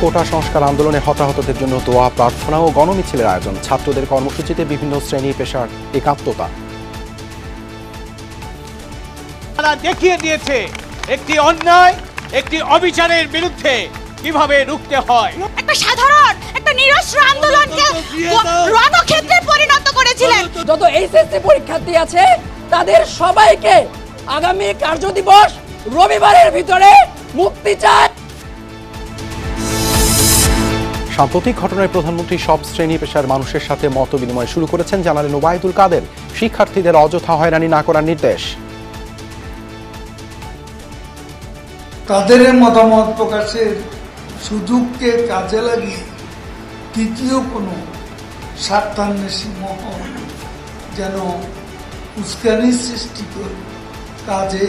কোটা সংস্কার আন্দোলনে হতাহতদের জন্য দোয়া প্রার্থনা ও গণমিছিলের আয়োজন। ছাত্রদের কর্মসূচিতে বিভিন্ন শ্রেণি পেশার একাত্মতা। তারা দেখিয়ে দিয়েছে একটি অন্যায় একটি অবিচারের বিরুদ্ধে কীভাবে রুখতে হয়। একটা সাধারণ একটা নিরস্ত্র আন্দোলনকে রণক্ষেত্রে পরিণত করেছিলেন। যত এইচএসসি পরীক্ষার্থী আছে তাদের সবাইকে আগামী কার্যদিবস রবিবারের ভিতরে মুক্তি চায় সাম্প্রতিক ঘটনায় প্রধানমন্ত্রী সব শ্রেণি পেশার মানুষের সাথে মত বিনিময় শুরু করেছেন জানালেন ওবায়দুল কাদের। শিক্ষার্থীদের অযথা হয়রানি না করার নির্দেশ। তাদের মতামত প্রকাশের সুযোগকে কাজে লাগিয়ে তৃতীয় কোনো স্বার্থান্বেষী মহল যেন উস্কানি সৃষ্টি করে কাজে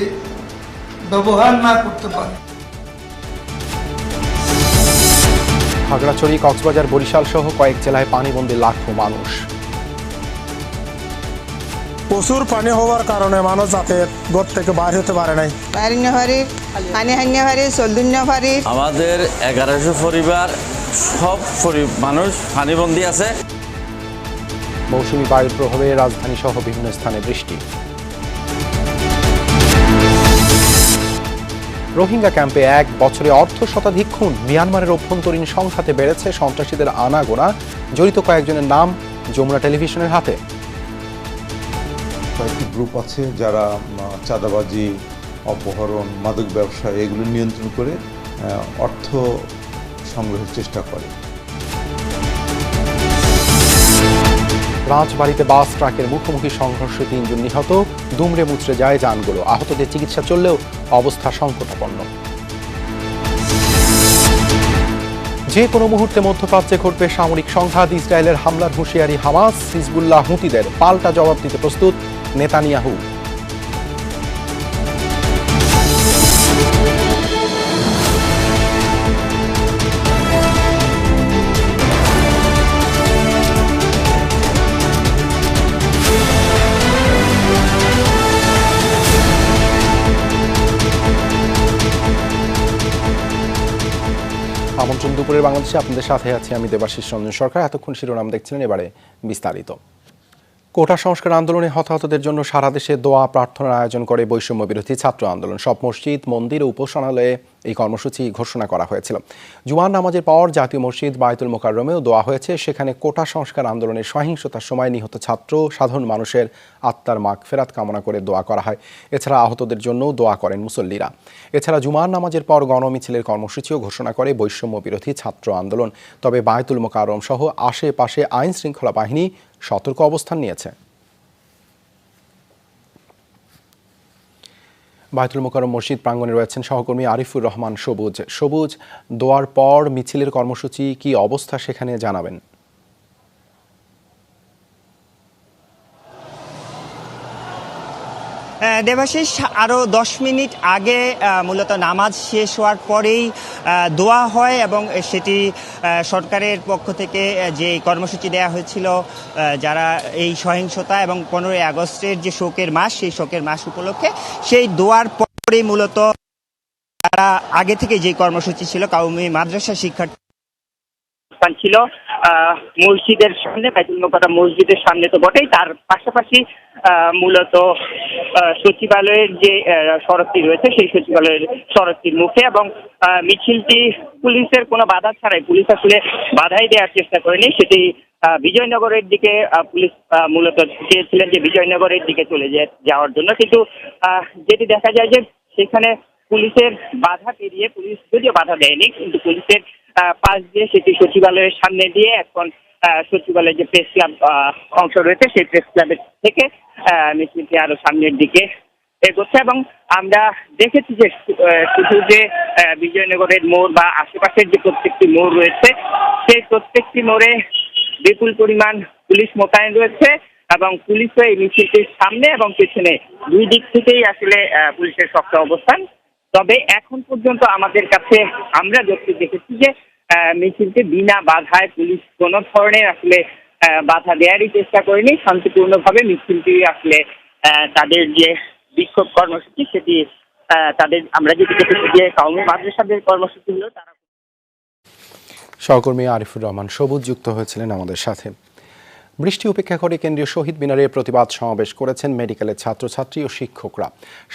ব্যবহার না করতে পারে। খাগড়াছড়ি কক্সবাজার বরিশাল সহ কয়েক জেলায় পানিবন্দী লাখো মানুষ। প্রচুর পানি হওয়ার কারণে মানুষ যাতে ঘর থেকে বাইর হতে পারে নাই। পানি চল্দুন্য আমাদের এগারোশো পরিবার সব মানুষ পানিবন্দী আছে। মৌসুমী বায়ুর প্রভাবে রাজধানী সহ বিভিন্ন স্থানে বৃষ্টি। রোহিঙ্গা ক্যাম্পে এক বছরে অর্ধ শতাধিক খুন। মিয়ানমারের অভ্যন্তরীণ সংঘাতে বেড়েছে সন্ত্রাসীদের আনাগোনা, জড়িত কয়েকজনের নাম যমুনা টেলিভিশনের হাতে। কয়েকটি গ্রুপ আছে যারা চাঁদাবাজি, অপহরণ, মাদক ব্যবসা এগুলো নিয়ন্ত্রণ করে অর্থ সংগ্রহের চেষ্টা করে। রাজবাড়িতে বাস ট্রাকের মুখোমুখি সংঘর্ষে তিনজন নিহত। দুমড়ে মুচড়ে যায় যানগুলো। আহতদের চিকিৎসা চললেও অবস্থা সংকটাপন্ন। যে কোনো মুহূর্তে মধ্যপ্রাচ্যে ঘটবে সামরিক সংঘাত। ইসরায়েলের হামলার হুঁশিয়ারি হামাস। হিজবুল্লাহ হুতিদের পাল্টা জবাব দিতে প্রস্তুত নেতানিয়াহু। দুপুরের বাংলাদেশে আপনাদের সাথে আছি আমি দেবাশিস রঞ্জন সরকার। এতক্ষণ শিরোনাম দেখছিলেন এবারে বিস্তারিত। কোটা সংস্কার আন্দোলনে হতাহতদের জন্য সারা দেশে দোয়া প্রার্থনার আয়োজন করে বৈষম্য বিরোধী ছাত্র আন্দোলন। সব মসজিদ, মন্দির ও উপাসনালয়ে এই কর্মসূচি ঘোষণা করা হয়েছিল। জুয়ান নামাজের পর জাতীয় মসজিদ বায়তুল মোকাররমেও দোয়া হয়েছে। সেখানে কোটা সংস্কার আন্দোলনের সহিংসতার সময় নিহত ছাত্র, সাধারণ মানুষের আত্মার মাগ ফেরাত কামনা করে দোয়া করা হয়। এছাড়া আহতদের জন্যও দোয়া করেন মুসল্লিরা। এছাড়া জুমার নামাজের পর গণমিছিলের কর্মসূচিও ঘোষণা করে বৈষম্য বিরোধী ছাত্র আন্দোলন। তবে বায়তুল মোকাররম সহ আশেপাশে আইন শৃঙ্খলা বাহিনী সতর্ক অবস্থান নিয়েছে। বায়তুল মোকারম মসজিদ প্রাঙ্গণে রয়েছেন সহকর্মী আরিফুর রহমান সবুজ। সবুজ দোয়ার পর মিছিলের কর্মসূচি কি অবস্থা সেখানে জানাবেন। দেবাশিস আরও দশ মিনিট আগে মূলত নামাজ শেষ হওয়ার পরেই দোয়া হয় এবং সেটি সরকারের পক্ষ থেকে যে কর্মসূচি দেওয়া হয়েছিল যারা এই সহিংসতা এবং পনেরোই আগস্টের যে শোকের মাস, সেই শোকের মাস উপলক্ষে সেই দোয়ার পরেই মূলত তারা আগে থেকে যে কর্মসূচি ছিল, কাউমি মাদ্রাসা শিক্ষার্থী ছিল মসজিদের সামনে বাইতুল মসজিদের সামনে তো বটেই। তার পাশাপাশি মূলত সচিবালয়ের যে সড়কটি রয়েছে, সেই সচিবালয়ের সড়কটির মুখে এবং মিছিলটি পুলিশের কোনো বাধা ছাড়াই, পুলিশ আসলে বাধাই দেওয়ার চেষ্টা করেনি। সেটি বিজয়নগরের দিকে পুলিশ মূলত চেয়েছিলেন যে বিজয়নগরের দিকে চলে যাওয়ার জন্য। কিন্তু যেটি দেখা যায় যে, সেখানে পুলিশের বাধা পেরিয়ে পুলিশ যদিও বাধা দেয়নি, কিন্তু পুলিশের পাশ দিয়ে সেটি সচিবালয়ের সামনে দিয়ে এখন সচিবালয়ের যে প্রেস ক্লাব অংশ রয়েছে, সেই প্রেস ক্লাবের থেকে মিছিলটি আরও সামনের দিকে এগোচ্ছে এবং আমরা দেখেছি যে শুধু যে বিজয়নগরের মোড় বা আশেপাশের যে প্রত্যেকটি মোড় রয়েছে, সেই প্রত্যেকটি মোড়ে বিপুল পরিমাণ পুলিশ মোতায়েন রয়েছে এবং পুলিশও এই মিছিলটির সামনে এবং পেছনে দুই দিক থেকেই আসলে পুলিশের শক্ত অবস্থান। তবে এখন পর্যন্ত আমাদের কাছে আমরা যতটুকু দেখেছি যে আহ, মিছিলটি বিনা বাধায় পুলিশ কোনো ধরনের আসলে বাধা দেওয়ারই চেষ্টা করেনি। শান্তিপূর্ণভাবে মিছিলটি আসলে তাদের যে বিক্ষোভ কর্মসূচি সেটি তাদের আমরা যে কওমি মাদ্রাসাদের কর্মসূচি হলো তারা সহকর্মী আরিফুর রহমান সবুজ যুক্ত হয়েছিলেন আমাদের সাথে। বৃষ্টি উপেক্ষা করে কেন্দ্রীয় শহীদ মিনারে প্রতিবাদ সমাবেশ করেছেন মেডিকেলের ছাত্রছাত্রী ও শিক্ষকরা।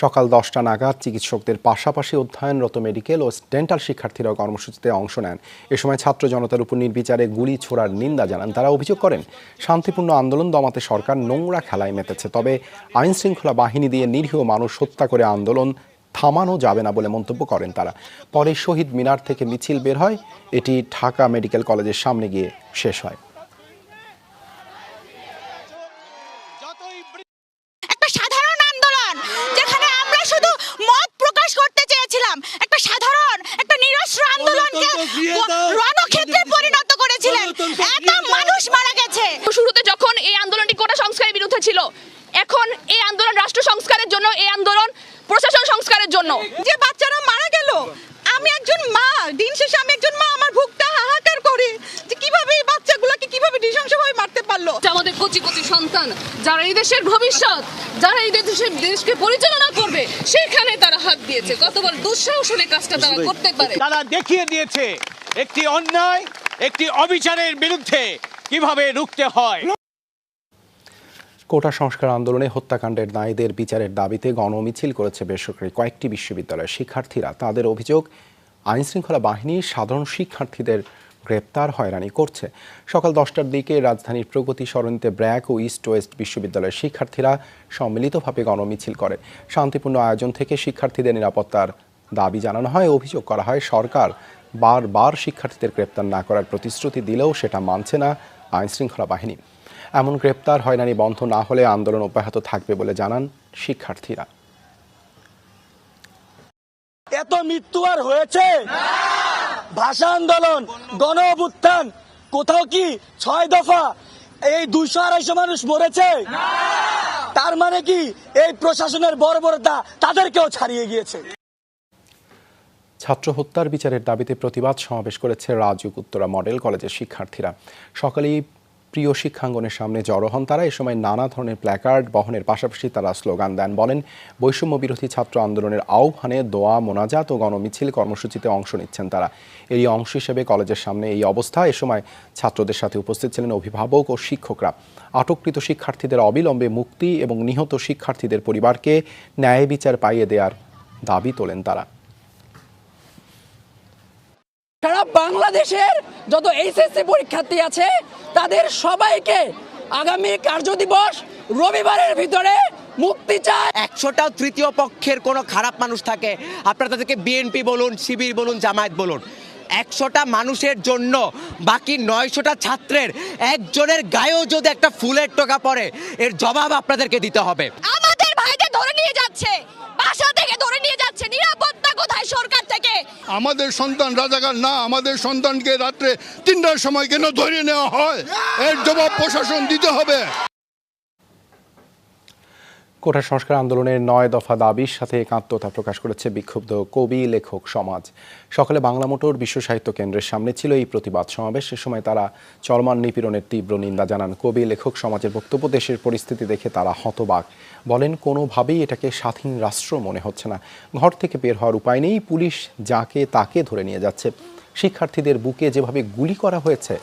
সকাল দশটা নাগাদ চিকিৎসকদের পাশাপাশি অধ্যয়নরত মেডিকেল ও ডেন্টাল শিক্ষার্থীরা কর্মসূচিতে অংশ নেন। এ সময় ছাত্র জনতার উপর নির্বিচারে গুলি ছোড়ার নিন্দা জানান। তারা অভিযোগ করেন, শান্তিপূর্ণ আন্দোলন দমাতে সরকার নোংরা খেলায় মেতেছে, তবে আইন শৃঙ্খলা বাহিনী দিয়ে নিরীহ মানুষ হত্যা করে আন্দোলন থামানো যাবে না বলে মন্তব্য করেন তারা। পরে শহীদ মিনার থেকে মিছিল বের হয়, এটি ঢাকা মেডিকেল কলেজের সামনে গিয়ে শেষ হয় একটা সাধারণ আন্দোলন যেখানে আমরা শুধু মত প্রকাশ করতে চেয়েছিলাম একটা সাধারণ একটা নিরস্ত্র আন্দোলনকে রণক্ষেত্রে পরিণত করেছিলেন এত মানুষ মারা গেছে। শুরুতে যখন এই আন্দোলনটি কোটা সংস্কারের বিরুদ্ধে ছিল এখন এই আন্দোলন রাষ্ট্র সংস্কারের জন্য এই আন্দোলন প্রশাসন সংস্কারের জন্য। যে বাচ্চারা মারা গেল আমি একজন মা দিন শেষে আমি একজন মা আমার বুকটা হাহাকার করে যে কীভাবে এই বাচ্চাগুলোকে কীভাবে নৃশংসভাবে মারতে পারল। যে আমাদের কচি কচি সন্তান যারা এই দেশের ভবিষ্যৎ যারা এই দেশের দেশকে পরিচালনা করবে সেখানে তারা হাত দিয়েছে। কতবার দুঃসাহস হলে কাজটা তারা করতে পারে। তারা দেখিয়ে দিয়েছে একটি অন্যায় একটি অবিচারের বিরুদ্ধে কীভাবে রুখতে হয়? কোটা সংস্কার আন্দোলনে হত্যাকাণ্ডের দায়ীদের বিচারের দাবিতে গণমিছিল করেছে বেসরকারি কয়েকটি বিশ্ববিদ্যালয়ের শিক্ষার্থীরা। তাদের অভিযোগ, আইনশৃঙ্খলা বাহিনী সাধারণ শিক্ষার্থীদের গ্রেপ্তার হয়রানি করছে। সকাল দশটার দিকে রাজধানীর প্রগতি সরণিতে ব্র্যাক ও ইস্ট ওয়েস্ট বিশ্ববিদ্যালয়ের শিক্ষার্থীরা সম্মিলিতভাবে গণমিছিল করে। শান্তিপূর্ণ আয়োজন থেকে শিক্ষার্থীদের নিরাপত্তার দাবি জানানো হয়। অভিযোগ করা হয়, সরকার বারবার শিক্ষার্থীদের গ্রেপ্তার না করার প্রতিশ্রুতি দিলেও সেটা মানছে না আইনশৃঙ্খলা বাহিনী। এমন গ্রেপ্তার হয়রানি বন্ধ না হলে আন্দোলন অব্যাহত থাকবে বলে জানান শিক্ষার্থীরা। এত মৃত্যু আর হয়েছে? ভাষা আন্দোলন গণ অভ্যুত্থান কোথাও কি ছয় দফা এই দুইশো আড়াইশো মানুষ মরেছে? তার মানে কি এই প্রশাসনের বর্বরতা তাদেরকেও ছাড়িয়ে গিয়েছে? ছাত্র হত্যার বিচারের দাবিতে প্রতিবাদ সমাবেশ করেছে রাজুক উত্তরা মডেল কলেজের শিক্ষার্থীরা। সকালেই প্রিয় শিক্ষাঙ্গনের সামনে জড়ো হন তারা। এ সময় নানা ধরনের প্ল্যাকার্ড বহনের পাশাপাশি তারা স্লোগান দেন বলেন, বৈষম্য বিরোধী ছাত্র আন্দোলনের আহ্বানে দোয়া, মোনাজাত ও গণমিছিল কর্মসূচিতে অংশ নিচ্ছেন তারা। এরই অংশ হিসেবে কলেজের সামনে এই অবস্থা। এ সময় ছাত্রদের সাথে উপস্থিত ছিলেন অভিভাবক ও শিক্ষকরা। আটককৃত শিক্ষার্থীদের অবিলম্বে মুক্তি এবং নিহত শিক্ষার্থীদের পরিবারকে ন্যায় বিচার পাইয়ে দেওয়ার দাবি তোলেন তারা। সারা বাংলাদেশের যত এইচএসসি পরীক্ষার্থী আছে তাদের সবাইকে আগামী কার্য দিবস রবিবারের ভিতরে মুক্তি চায়। একশোটাও তৃতীয় পক্ষের কোনো খারাপ মানুষ থাকে। আপনারা তাদেরকে বিএনপি বলুন শিবির বলুন জামায়াত বলুন। একশোটা মানুষের জন্য বাকি নয়শোটা ছাত্রের একজনের গায়েও যদি একটা ফুলের টোকা পড়ে এর জবাব আপনাদেরকে দিতে হবে। আমাদের ভাইদের ধরে নিয়ে যাচ্ছে। বাসা থেকে ধরে নিয়ে যাচ্ছে। নিরাপত্তা কোথায় সরকার? আমাদের সন্তান রাজাকার না, আমাদের সন্তানকে রাত্রে তিনটার সময় কেন ধরে নেওয়া হয়? এর জবাব প্রশাসন দিতে হবে। কোটা সংস্কার আন্দোলনের নয় দফা দাবির সাথে একাত্মতা প্রকাশ করেছে বিক্ষুব্ধ কবি, লেখক সমাজ। সকালে বাংলা মোটর বিশ্ব সাহিত্য কেন্দ্রের সামনে ছিল এই প্রতিবাদ সমাবেশ। সে সময় তারা চলমান নিপীড়নের তীব্র নিন্দা জানান কবি, লেখক সমাজের বক্তব্য, দেশের পরিস্থিতি দেখে তারা হতবাক। বলেন, কোনোভাবেই এটাকে স্বাধীন রাষ্ট্র মনে হচ্ছে না। ঘর থেকে বের হওয়ার উপায় নেই, পুলিশ যাকে তাকে ধরে নিয়ে যাচ্ছে। শিক্ষার্থীদের বুকে যেভাবে গুলি করা হয়েছে,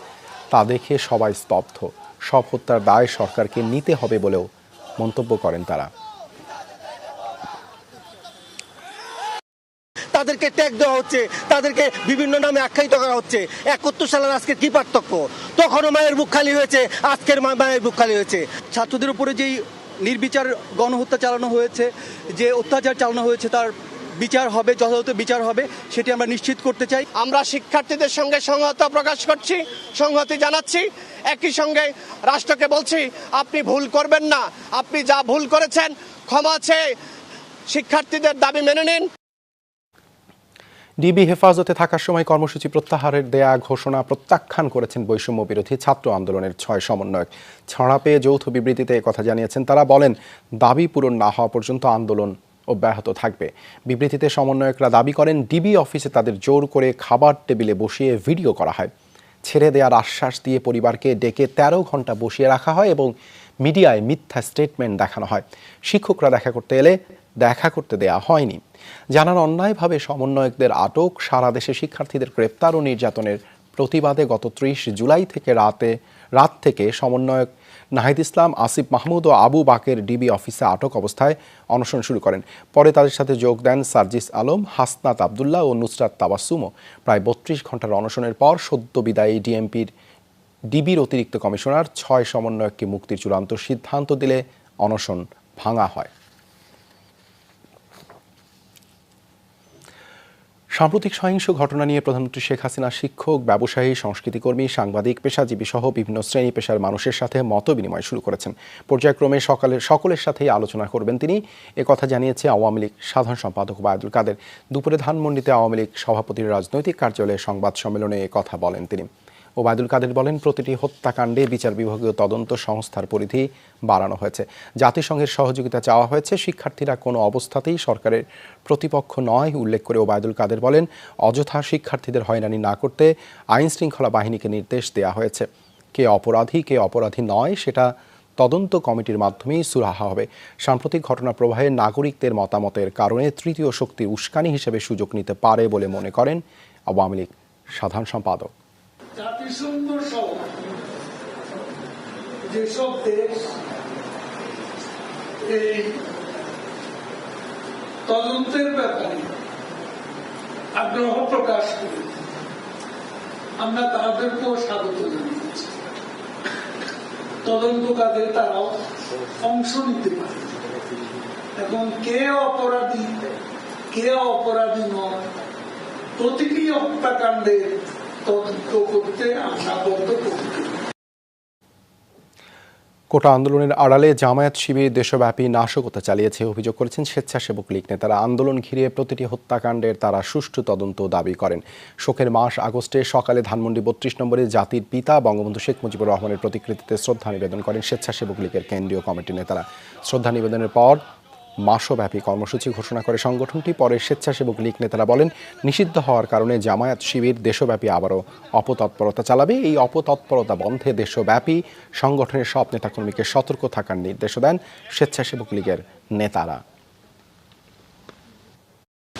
তা দেখে সবাই স্তব্ধ। সব হত্যার দায় সরকারকে নিতে হবে বলেও মন্তব্য করেন তারা। তাদেরকে ট্যাগ দেওয়া হচ্ছে, তাদেরকে বিভিন্ন নামে আখ্যায়িত করা হচ্ছে। একাত্তর সালের আজকে কি পার্থক্য? তখনও মায়ের বুক খালি হয়েছে, আজকের মায়ের বুক খালি হয়েছে। ছাত্রদের উপরে যেই নির্বিচার গণহত্যা চালানো হয়েছে, যে অত্যাচার চালানো হয়েছে, তার বিচার হবে যথাযথ বিচার হবে সেটি আমরা নিশ্চিত করতে চাই। আমরা শিক্ষার্থীদের সঙ্গে সংহত প্রকাশ করছি সংহতি জানাচ্ছি। একই সঙ্গে রাষ্ট্রকে বলছি আপনি ভুল করবেন না আপনি যা ভুল করেছেন ক্ষমা চেয়ে শিক্ষার্থীদের দাবি মেনে নিন। ডিবি হেফাজতে থাকার সময় কর্মসূচি প্রত্যাহারের দেয়া ঘোষণা প্রত্যাখ্যান করেছেন বৈষম্য বিরোধী ছাত্র আন্দোলনের ছয় সমন্বয়ক। ছড়া পেয়ে যৌথ বিবৃতিতে কথা জানিয়েছেন তারা বলেন দাবি পূরণ না হওয়া পর্যন্ত আন্দোলন অব্যাহত থাকবে। বিবৃতিতে সমন্বয়করা দাবি করেন, ডিবি অফিসে তাদের জোর করে খাবার টেবিলে বসিয়ে ভিডিও করা হয়। ছেড়ে দেওয়ার আশ্বাস দিয়ে পরিবারকে ডেকে ১৩ ঘণ্টা বসিয়ে রাখা হয় এবং মিডিয়ায় মিথ্যা স্টেটমেন্ট দেখানো হয়। শিক্ষকরা দেখা করতে এলে দেখা করতে দেয়া হয়নি। জানার অন্যায়ভাবে সমন্বয়কদের আটক সারা দেশে শিক্ষার্থীদের গ্রেপ্তার ও নির্যাতনের প্রতিবাদে গত ত্রিশ জুলাই থেকে রাতে, রাত থেকে সমন্বয়ক নাহিদ ইসলাম, আসিফ মাহমুদ ও আবু বাকের ডিবি অফিসে আটক অবস্থায় অনশন শুরু করেন। পরে তাদের সাথে যোগ দেন সার্জিস আলম, হাসনাত আবদুল্লাহ ও নুসরাত তাবাসুমও। প্রায় বত্রিশ ঘণ্টার অনশনের পর সদ্য বিদায়ী ডিএমপির ডিবির অতিরিক্ত কমিশনার ছয় সমন্বয়ককে মুক্তির চূড়ান্ত সিদ্ধান্ত দিলে অনশন ভাঙা হয়। সাম্প্রতিক সহিংস ঘটনা নিয়ে প্রধানমন্ত্রী শেখ হাসিনা শিক্ষক, ব্যবসায়ী, সংস্কৃতিকর্মী, সাংবাদিক, পেশাজীবী সহ বিভিন্ন শ্রেণি পেশার মানুষের সাথে মত বিনিময় শুরু করেছেন। পর্যায়ক্রমে সকালে সকলের সাথেই আলোচনা করবেন তিনি। কথা জানিয়েছে আওয়ামী লীগ সাধারণ সম্পাদক বায়দুল কাদের। দুপুরে ধানমন্ডিতে আওয়ামী লীগ সভাপতির রাজনৈতিক কার্যালয়ে সংবাদ সম্মেলনে কথা বলেন তিনি। ওবায়দুল কাদের বলেন, প্রতিটি হত্যাকাণ্ডে বিচার বিভাগীয় তদন্ত সংস্থার পরিধি বাড়ানো হয়েছে। জাতিসংঘের সহযোগিতা চাওয়া হয়েছে। শিক্ষার্থীরা কোনো অবস্থাতেই সরকারের প্রতিপক্ষ নয়, উল্লেখ করে ওবায়দুল কাদের বলেন, অযথা শিক্ষার্থীদের হয়রানি না করতে আইন শৃঙ্খলা বাহিনীকে নির্দেশ দেওয়া হয়েছে। কে অপরাধী কে অপরাধী নয়, সেটা তদন্ত কমিটির মাধ্যমেই সুরাহা হবে। সাম্প্রতিক ঘটনা প্রবাহে নাগরিকদের মতামতের কারণে তৃতীয় শক্তির উস্কানি হিসেবে সুযোগ নিতে পারে বলে মনে করেন আওয়ামী লীগ সাধারণ সম্পাদক। জাতিসংঘ সহ যেসব দেশ এই তদন্তের ব্যাপারে আগ্রহ প্রকাশ করে আমরা তাদেরকেও স্বাগত জানিয়েছি তদন্ত কাজে তারাও অংশ নিতে পারে। এবং কে অপরাধী কে অপরাধী নয়, প্রতিটি হত্যাকাণ্ডের কোটা আন্দোলনের আড়ালে জামায়াত শিবির দেশব্যাপী নাশকতা চালিয়েছে, অভিযোগ করেছেন স্বেচ্ছাসেবক লীগ নেতারা। আন্দোলন ঘিরে প্রতিটি হত্যাকাণ্ডের তারা সুষ্ঠু তদন্ত দাবি করেন। শোকের মাস আগস্টে সকালে ধানমন্ডি বত্রিশ নম্বরে জাতির পিতা বঙ্গবন্ধু শেখ মুজিবুর রহমানের প্রতিকৃতিতে শ্রদ্ধা নিবেদন করেন স্বেচ্ছাসেবক লীগের কেন্দ্রীয় কমিটির নেতারা। শ্রদ্ধা নিবেদনের পর মাসব্যাপী কর্মসূচি ঘোষণা করে সংগঠনটি পরে স্বেচ্ছাসেবক লীগ নেতারা বলেন, নিষিদ্ধ হওয়ার কারণে জামায়াত শিবির দেশব্যাপী আবারও অপতৎপরতা চালাবে। এই অপতৎপরতা বন্ধে দেশব্যাপী সংগঠনের সব নেতাকর্মীকে সতর্ক থাকার নির্দেশ দেন স্বেচ্ছাসেবক লীগের নেতারা।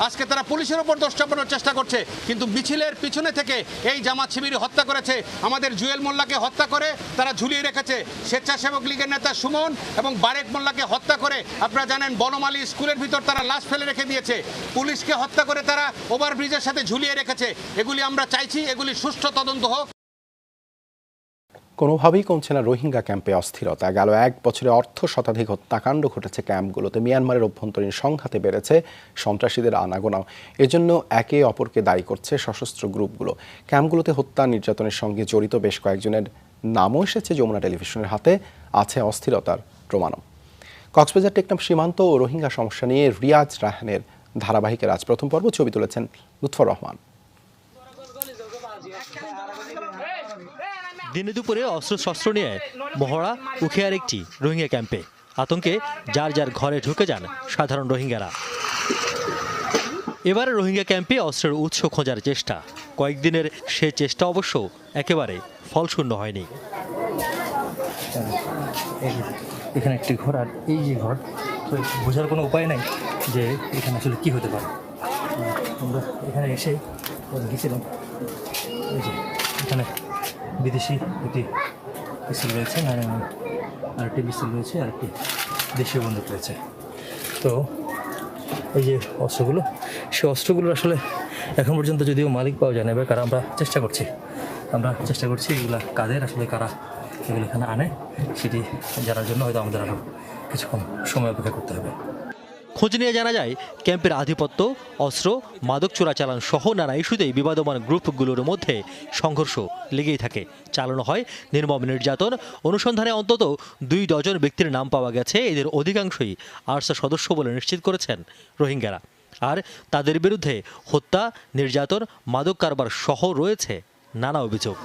আজকে তারা পুলিশের উপর দোষ চাপানোর চেষ্টা করছে। কিন্তু মিছিলের পিছনে থেকে এই জামাত শিবির হত্যা করেছে। আমাদের জুয়েল মোল্লাকে হত্যা করে তারা ঝুলিয়ে রেখেছে। স্বেচ্ছাসেবক লীগের নেতা সুমন এবং বারেক মোল্লাকে হত্যা করে, আপনারা জানেন বনমালী স্কুলের ভিতর তারা লাশ ফেলে রেখে দিয়েছে। পুলিশকে হত্যা করে তারা ওভারব্রিজের সাথে ঝুলিয়ে রেখেছে। এগুলি আমরা চাইছি, এগুলি সুষ্ঠু তদন্ত হোক। কোনোভাবেই কমছে না রোহিঙ্গা ক্যাম্পে অস্থিরতা। গেল এক বছরে অর্থ শতাধিক হত্যাকাণ্ড ঘটেছে ক্যাম্পগুলোতে। মিয়ানমারের অভ্যন্তরীণ সংঘাতে বেড়েছে সন্ত্রাসীদের আনাগোনাও। এজন্য একে অপরকে দায়ী করছে সশস্ত্র গ্রুপগুলো। ক্যাম্পগুলোতে হত্যা, নির্যাতনের সঙ্গে জড়িত বেশ কয়েকজনের নামও এসেছে যমুনা টেলিভিশনের হাতে। আছে অস্থিরতার প্রমাণও। কক্সবাজার টেকনাফ সীমান্ত ও রোহিঙ্গা সমস্যা নিয়ে রিয়াজ রাহানের ধারাবাহিকের আজ প্রথম পর্ব। ছবি তুলেছেন লুৎফর রহমান। দিনে দুপুরে অস্ত্রশস্ত্র নিয়ে মহড়া, উখিয়ার একটি রোহিঙ্গা ক্যাম্পে। আতঙ্কে যার যার ঘরে ঢুকে যান সাধারণ রোহিঙ্গারা। এবারে রোহিঙ্গা ক্যাম্পে অস্ত্রের উৎস খোঁজার চেষ্টা। কয়েকদিনের সে চেষ্টা অবশ্য একেবারে ফলশূন্য হয়নি। এখানে একটি ঘর, আর এই যে ঘর বোঝার কোনো উপায় নাই যে এখানে আসলে কি হতে পারে। আমরা এখানে এসে গেছিলাম। এই যে, এখানে বিদেশি একটি পিস্তল রয়েছে, আর আরেকটি পিস্তল রয়েছে আর একটি দেশীয় বন্দুক রয়েছে। তো এই যে অস্ত্রগুলো সে অস্ত্রগুলোর আসলে এখন পর্যন্ত যদিও মালিক পাওয়া যায় না এবার কারা আমরা চেষ্টা করছি, আমরা চেষ্টা করছি এগুলা কাদের আসলে কারা এগুলো এখানে আনে, সেটি জানার জন্য হয়তো আমাদের আরও কিছুক্ষণ সময় অপেক্ষা করতে হবে। খোঁজ নিয়ে জানা যায়, ক্যাম্পের আধিপত্য, অস্ত্র, মাদক চোরাচালান সহ নানা ইস্যুতেই বিবাদমান গ্রুপগুলোর মধ্যে সংঘর্ষ লেগেই থাকে। চালানো হয় নির্মম নির্যাতন। অনুসন্ধানে অন্তত দুই ডজন ব্যক্তির নাম পাওয়া গেছে। এদের অধিকাংশই আরসা সদস্য বলে নিশ্চিত করেছেন রোহিঙ্গারা। আর তাদের বিরুদ্ধে হত্যা, নির্যাতন, মাদক কারবার সহ রয়েছে নানা অভিযোগ।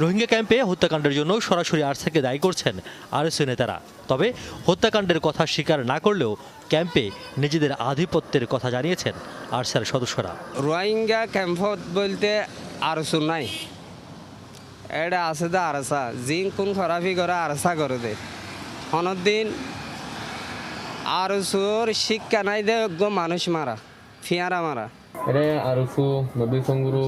রোহিঙ্গা ক্যাম্পে হত্যাকাণ্ডের জন্য সরাসরি আরসাকে দায়ী করছেন আরএসএ নেতারা। তবে হত্যাকাণ্ডের কথা স্বীকার না করলেও ক্যাম্পে নিজেদের আধিপত্যের কথা জানিয়েছেন আরসার সদস্যরা। রোহিঙ্গা ক্যাম্পত বলতে আরসু নাই। এটা আছে দা আরসা জিং কোন খরাফি করে আরসা করে দে। দিন আরসুর শিক্ষা নাই দে মানুষ মারা ফিয়ারা মারা। Ada arusu mobil songguru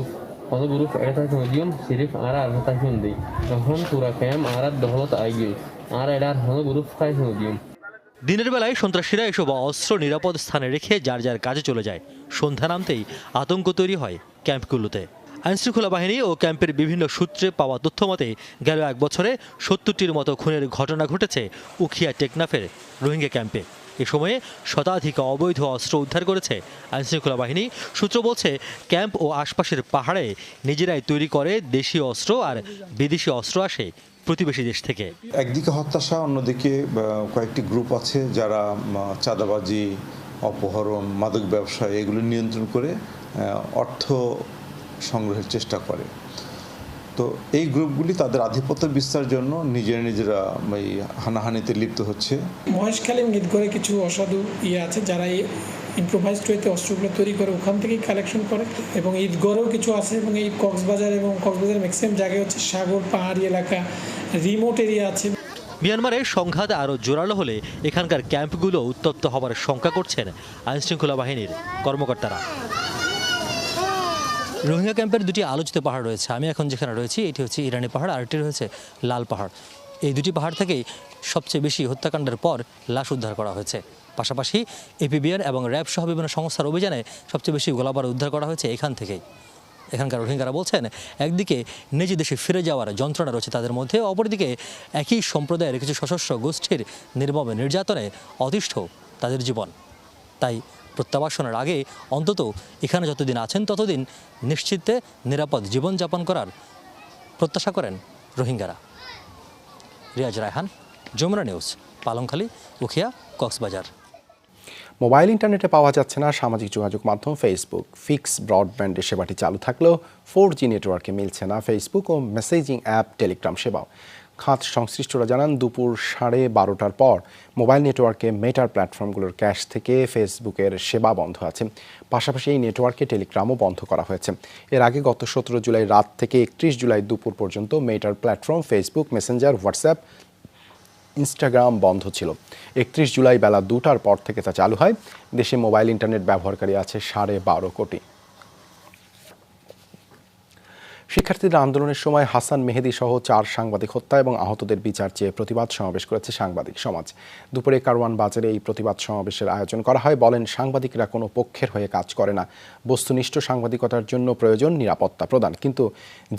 Kono guru ada tak semedium sirif ara tak hundi. Nahon tura kem ara dohlo ta aigil. Ara ada hono guru kai semedium. দিনের বেলায় সন্ত্রাসীরা এসব অস্ত্র নিরাপদ স্থানে রেখে যার যার কাজে চলে যায় সন্ধ্যা নামতেই আতঙ্ক তৈরি হয় ক্যাম্পগুলোতে আইনশৃঙ্খলা বাহিনী ও ক্যাম্পের বিভিন্ন সূত্রে পাওয়া তথ্য মতে, গেল এক বছরে সত্তরটির মতো খুনের ঘটনা ঘটেছে উখিয়া টেকনাফের রোহিঙ্গা ক্যাম্পে এ সময়ে শতাধিক অবৈধ অস্ত্র উদ্ধার করেছে আইনশৃঙ্খলা বাহিনী। সূত্র বলছে, ক্যাম্প ও আশপাশের পাহাড়ে নিজেরাই তৈরি করে দেশীয় অস্ত্র আর বিদেশি অস্ত্র আসে প্রতিবেশী দেশ থেকে। একদিকে হতাশা, অন্যদিকে কয়েকটি গ্রুপ আছে যারা চাঁদাবাজি, অপহরণ, মাদক ব্যবসা এগুলো নিয়ন্ত্রণ করে অর্থ সংগ্রহের চেষ্টা করে। তো এই গ্রুপগুলি তাদের আধিপত্য বিস্তারের জন্য নিজেরা নিজেরা এই হানাহানিতে লিপ্ত হচ্ছে। মহেশখালী এবং ঈদগড়ে কিছু অসাধু ইয়ে আছে যারা এই ইম্প্রোভাইজড ওয়েতে অস্ত্রগুলো তৈরি করে ওখান থেকেই কালেকশন করে। এবং ঈদগড়েও কিছু আছে এবং এই কক্সবাজার এবং কক্সবাজার ম্যাক্সিমাম জায়গায় হচ্ছে সাগর পাহাড়ি এলাকা রিমোট এরিয়া আছে। মিয়ানমারের সংঘাত আরও জোরালো হলে এখানকার ক্যাম্পগুলো উত্তপ্ত হবার শঙ্কা করছেন আইনশৃঙ্খলা বাহিনীর কর্মকর্তারা। রোহিঙ্গা ক্যাম্পের দুটি আলোচিত পাহাড় রয়েছে। আমি এখন যেখানে রয়েছি, এটি হচ্ছে ইরানি পাহাড়, আর এটি রয়েছে লাল পাহাড়। এই দুটি পাহাড় থেকেই সবচেয়ে বেশি হত্যাকাণ্ডের পর লাশ উদ্ধার করা হয়েছে। পাশাপাশি এপিবিআর এবং র্যাব সহ বিভিন্ন সংস্থার অভিযানে সবচেয়ে বেশি গোলাবার উদ্ধার করা হয়েছে এখান থেকেই। এখানকার রোহিঙ্গারা বলছেন, একদিকে নিজ দেশে ফিরে যাওয়ার যন্ত্রণা রয়েছে তাদের মধ্যে, অপরদিকে একই সম্প্রদায়ের কিছু সশস্ত্র গোষ্ঠীর নির্মম নির্যাতনে অতিষ্ঠ তাদের জীবন। তাই প্রত্যাবাসনের আগে অন্তত এখানে যতদিন আছেন ততদিন নিশ্চিতে নিরাপদ জীবনযাপন করার প্রত্যাশা করেন রোহিঙ্গারা। রিয়াজ রায়হান, যমুনা নিউজ, পালংখালী, উখিয়া, কক্সবাজার। মোবাইল ইন্টারনেটে পাওয়া যাচ্ছে না সামাজিক যোগাযোগ মাধ্যম ফেসবুক। ফিক্স ব্রডব্যান্ডের সেবাটি চালু থাকলেও ফোর জি নেটওয়ার্কে মিলছে না ফেসবুক ও মেসেজিং অ্যাপ টেলিগ্রাম সেবাও। খাত সংশ্লিষ্টরা জানান, দুপুর সাড়ে বারোটার পর মোবাইল নেটওয়ার্কে মেটার প্ল্যাটফর্মগুলোর ক্যাশ থেকে ফেসবুকের সেবা বন্ধ আছে। পাশাপাশি এই নেটওয়ার্কে টেলিগ্রামও বন্ধ করা হয়েছে। এর আগে গত সতেরো জুলাই রাত থেকে একত্রিশ জুলাই দুপুর পর্যন্ত মেটার platform Facebook, Messenger, WhatsApp, Instagram বন্ধ ছিল। একত্রিশ জুলাই বেলা দুটার পর থেকে তা চালু হয়। দেশে মোবাইল ইন্টারনেট ব্যবহারকারী আছে সাড়ে বারো কোটি। শিক্ষার্থীদের আন্দোলনের সময় হাসান মেহেদি সহ চার সাংবাদিক হত্যা এবং আহতদের বিচার চেয়ে প্রতিবাদ সমাবেশ করেছে সাংবাদিক সমাজ। দুপুরে কারওয়ান বাজারে এই প্রতিবাদ সমাবেশের আয়োজন করা হয়। বলেন, সাংবাদিকরা কোনো পক্ষের হয়ে কাজ করে না। বস্তুনিষ্ঠ সাংবাদিকতার জন্য প্রয়োজন নিরাপত্তা প্রদান। কিন্তু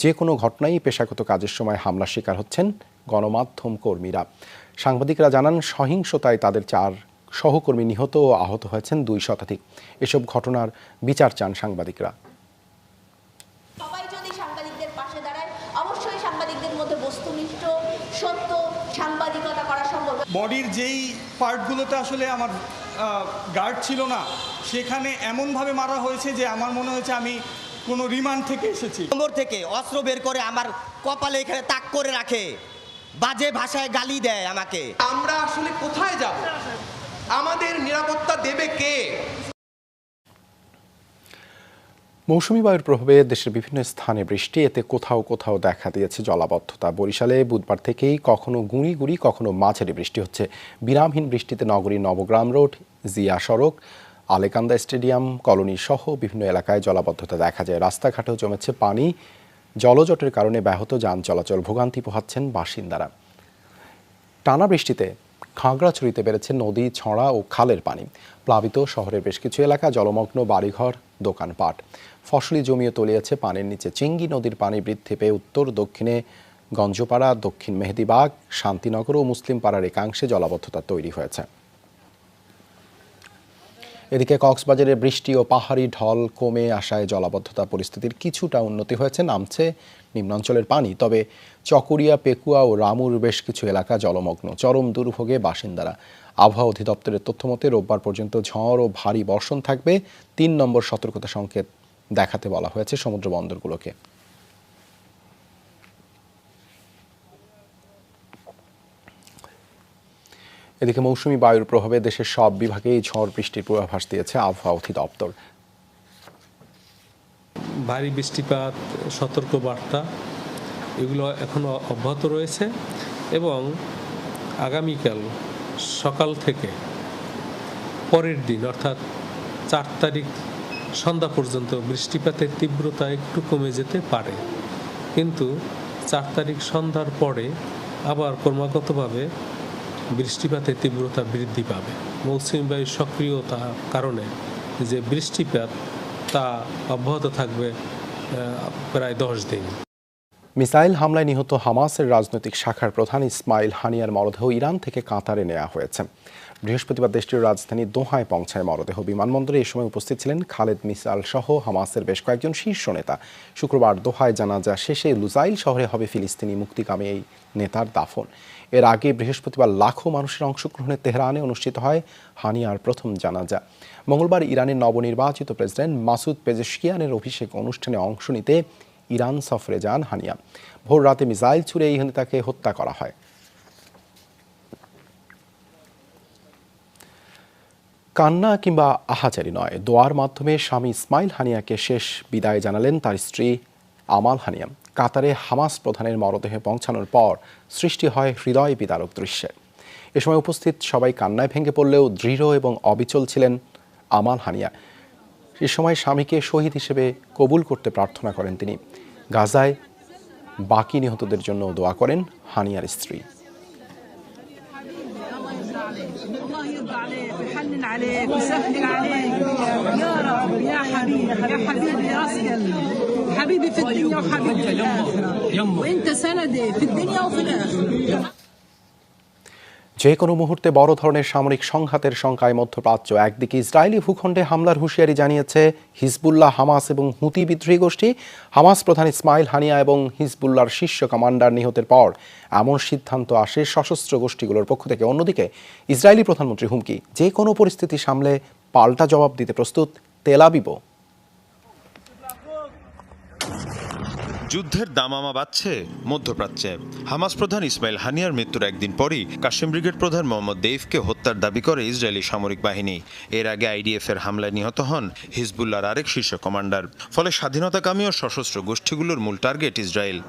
যে কোনো ঘটনাই পেশাগত কাজের সময় হামলার শিকার হচ্ছেন গণমাধ্যম কর্মীরা। সাংবাদিকরা জানান, সহিংসতায় তাদের চার সহকর্মী নিহত ও আহত হয়েছেন দুই শতাধিক। এসব ঘটনার বিচার চান সাংবাদিকরা সবাই যদি সাংবাদিকদের পাশে দাঁড়ায় অবশ্যই সাংবাদিকদের মধ্যে বস্তুনিষ্ঠ সত্য সাংবাদিকতা করা সম্ভব বডির যেই পার্টগুলোতে আসলে আমার গার্ড ছিল না সেখানে এমনভাবে মারা হয়েছে যে আমার মনে হয়েছে আমি কোনো রিমান্ড থেকে এসেছি। কোমর থেকে অস্ত্র বের করে আমার কপালে এখানে তাক করে রাখে বাজে ভাষায় গালি দেয় আমাকে। আমরা আসলে কোথায় যাব? আমাদের নিরাপত্তা দেবে কে? মৌসুমি বায়ুর প্রভাবে দেশের বিভিন্ন স্থানে বৃষ্টি, এতে কোথাও কোথাও দেখা দিয়েছে জলাবদ্ধতা। বরিশালে বুধবার থেকেই কখনো গুঁড়ি গুঁড়ি কখনো মাঝারি বৃষ্টি হচ্ছে। বিরামহীন বৃষ্টিতে নগরীর নবগ্রাম রোড, জিয়া সড়ক, আলেকান্দা স্টেডিয়াম, কলোনি সহ বিভিন্ন এলাকায় জলাবদ্ধতা দেখা যায়। রাস্তাঘাটেও জমেছে পানি। জলজটের কারণে ব্যাহত যান চলাচল। ভোগান্তি পোহাচ্ছেন বাসিন্দারা। টানা বৃষ্টিতে খাগড়াছড়িতে বেড়েছে নদী, ছড়া ও খালের পানি। প্লাবিত শহরের বেশ কিছু এলাকা, জলমগ্ন বাড়িঘর, দোকানপাট। ফসলি জমিও তলিয়েছে পানির নিচে চিঙ্গি নদীর পানি বৃদ্ধি পেয়ে উত্তর, দক্ষিণে গঞ্জপাড়া, দক্ষিণ মেহেদিবাগ শান্তিনগর ও মুসলিম পাড়ার একাংশে জলাবদ্ধতা তৈরি হয়েছে। এদিকে কক্সবাজারে বৃষ্টি ও পাহাড়ি ঢল কমে আসায় জলাবদ্ধতা পরিস্থিতির কিছুটা উন্নতি হয়েছে, নামছে নিম্নাঞ্চলের পানি। তবে চকরিয়া, পেকুয়া ও রামুর বেশ কিছু এলাকা জলমগ্ন, চরম দুর্ভোগে বাসিন্দারা। আবহাওয়া অধিদপ্তরের তথ্যমতে রোববার পর্যন্ত ঝড় ও ভারী বর্ষণ থাকবে। তিন নম্বর সতর্কতা সংকেত দেখাতে বলা হয়েছে সমুদ্র বন্দরগুলোকে। এদিকে মৌসুমি বায়ুর প্রভাবে দেশের সব বিভাগেই ঝড় বৃষ্টির পূর্বাভাস দিয়েছে আবহাওয়া অধিদপ্তর। ভারী বৃষ্টিপাত, সতর্ক বার্তা, এগুলো এখনও অব্যাহত রয়েছে এবং আগামীকাল সকাল থেকে পরের দিন, অর্থাৎ চার তারিখ সন্ধ্যা পর্যন্ত বৃষ্টিপাতের তীব্রতা একটু কমে যেতে পারে। কিন্তু চার তারিখ সন্ধ্যার পরে আবার ক্রমাগতভাবে বৃষ্টিপাতের তীব্রতা বৃদ্ধি পাবে। মৌসুমী বায়ুর সক্রিয়তার কারণে যে বৃষ্টিপাত, তা অব্যাহত থাকবে প্রায় দশ দিন। মিসাইল হামলায় নিহত হামাসের রাজনৈতিক শাখার প্রধান ইসমাইল হানিয়ার মরদেহ ইরান থেকে কাতারে নেওয়া হয়েছে। বৃহস্পতিবার দেশটির রাজধানী দোহায় পৌঁছায় মরদেহ। বিমানবন্দরে এই সময় উপস্থিত ছিলেন খালেদ মিসাইল সহ হামাসের বেশ কয়েকজন শীর্ষ নেতা। শুক্রবার দোহায় জানাজা শেষে লুজাইল শহরে হবে ফিলিস্তিনি মুক্তিকামী এই নেতার দাফন। এর আগে বৃহস্পতিবার লাখো মানুষের অংশগ্রহণে তেহরানে অনুষ্ঠিত হয় হানিয়ার প্রথম জানাজা। মঙ্গলবার ইরানের নবনির্বাচিত প্রেসিডেন্ট মাসুদ পেজেশকিয়ানের অভিষেক অনুষ্ঠানে অংশ নিতে ইরান সফরে যান হানিয়া। ভোর রাতে মিসাইল ছুড়ে এই নেতাকে হত্যা করা হয়। কান্না কিংবা আহাজারি নয়, দোয়ার মাধ্যমে স্বামী ইসমাইল হানিয়াকে শেষ বিদায় জানালেন তার স্ত্রী আমাল হানিয়া। কাতারে হামাস প্রধানের মরদেহে পৌঁছানোর পর সৃষ্টি হয় হৃদয় বিদারক দৃশ্যের এ সময় উপস্থিত সবাই কান্নায় ভেঙে পড়লেও দৃঢ় এবং অবিচল ছিলেন আমাল হানিয়া। সে সময় স্বামীকে শহীদ হিসেবে কবুল করতে প্রার্থনা করেন তিনি গাজায় বাকি নিহতদের জন্য দোয়া করেন হানিয়ার স্ত্রী الله يرضى عليك ويحنن عليك ويسهل عليك يا رب يا حبيبي يا حبيبي يا راس قلبي حبيبي في الدنيا وحبيبي في الاخره وانت سندي في الدنيا وفي الاخره যে কোনো মুহূর্তে বড় ধরনের সামরিক সংঘাতের শঙ্কায় মধ্যপ্রাচ্য। একদিকে ইসরায়েলি ভূখণ্ডে হামলার হুঁশিয়ারি জানিয়েছে হিজবুল্লাহ, হামাস এবং হুতি বিদ্রোহী গোষ্ঠী। হামাস প্রধান ইসমাইল হানিয়া এবং হিজবুল্লাহর শীর্ষ কমান্ডার নিহতের পর এমন সিদ্ধান্ত আসে সশস্ত্র গোষ্ঠীগুলোর পক্ষ থেকে। অন্যদিকে ইসরায়েলি প্রধানমন্ত্রী হুমকি। যে কোনো পরিস্থিতি সামলে পাল্টা জবাব দিতে প্রস্তুত তেলাবিবো যুদ্ধের দামামা বাড়ছে মধ্যপ্রাচ্যে। হামাস প্রধান ইসমাইল হানিয়ার মৃত্যুর একদিন পরই কাশ্মীর ব্রিগেড প্রধান মোহাম্মদ দেইফকে হত্যার দাবি করে ইসরায়েলি সামরিক বাহিনী। এর আগে আইডিএফ এর হামলায় নিহত হন হিজবুল্লাহর আরেক শীর্ষ কমান্ডার। ফলে স্বাধীনতাকামী ও সশস্ত্র গোষ্ঠীগুলোর মূল টার্গেট ইসরায়েল।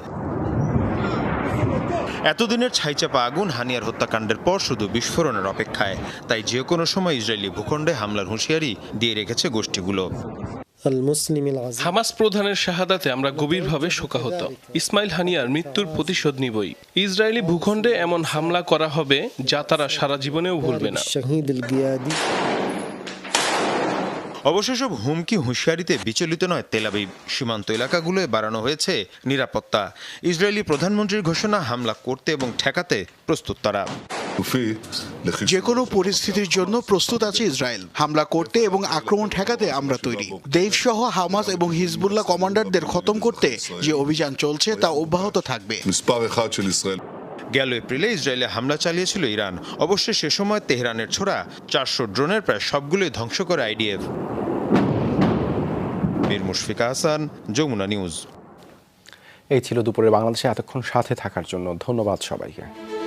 এতদিনের ছাইচাপা আগুন হানিয়ার হত্যাকাণ্ডের পর শুধু বিস্ফোরণের অপেক্ষায়। তাই যে কোনো সময় ইসরায়েলি ভূখণ্ডে হামলার হুঁশিয়ারি দিয়ে রেখেছে গোষ্ঠীগুলো। হামাস প্রধানের শাহাদাতে আমরা গভীরভাবে শোকাহত। ইসমাইল হানিয়ার মৃত্যুর প্রতিশোধ নিবই। ইসরায়েলি ভূখণ্ডে এমন হামলা করা হবে যা তারা সারা জীবনেও ভুলবে না। অবশ্য সব হুমকি হুঁশিয়ারিতে বিচলিত নয় তেলাবিব সীমান্ত এলাকাগুলোয় বাড়ানো হয়েছে নিরাপত্তা। ইসরায়েলি প্রধানমন্ত্রীর ঘোষণা হামলা করতে এবং ঠেকাতে প্রস্তুত তারা। যে কোনো পরিস্থিতির জন্য প্রস্তুত আছে ইসরায়েল। হামলা করতে এবং আক্রমণ ঠেকাতে আমরা তৈরি। দেশ সহ হামাস এবং হিজবুল্লাহ কমান্ডারদের খতম করতে যে অভিযান চলছে তা অব্যাহত থাকবে। গেল এপ্রিলে ইসরায়েলে হামলা চালিয়েছিল ইরান। অবশ্য সে সময় তেহরানের ছোড়া চারশো ড্রোনের প্রায় সবগুলোই ধ্বংস করে আইডিএফ। মীর মুশফিকা হাসান যমুনা নিউজ। এই ছিল দুপুরে বাংলাদেশে এতক্ষণ সাথে থাকার জন্য। ধন্যবাদ সবাইকে।